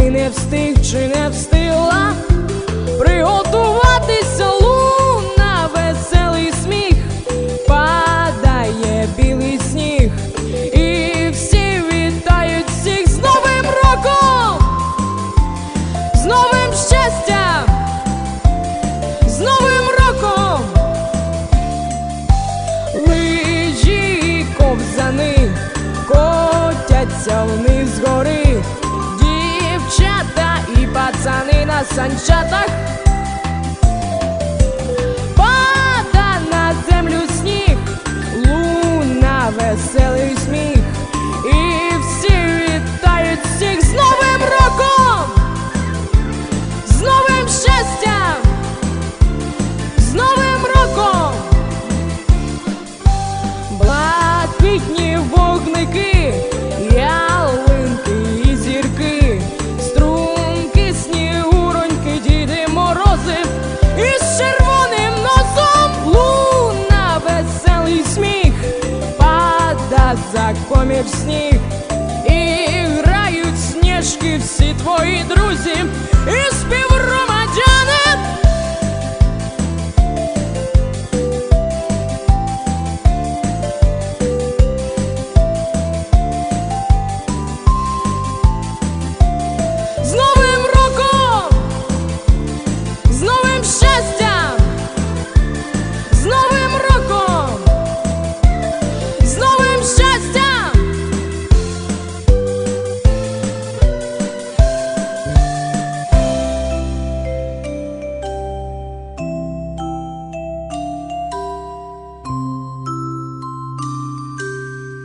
не встиг чи не встигла приготуватися луна, веселий сміх, падає білий сніг, і всі вітають всіх з Новим роком, з новим щастям, з Новим роком. Лижі ковзани котяться вниз гори, дівчата і пацани на санчатах. глаза комір сніг і грають сніжки всі твої друзі і співром.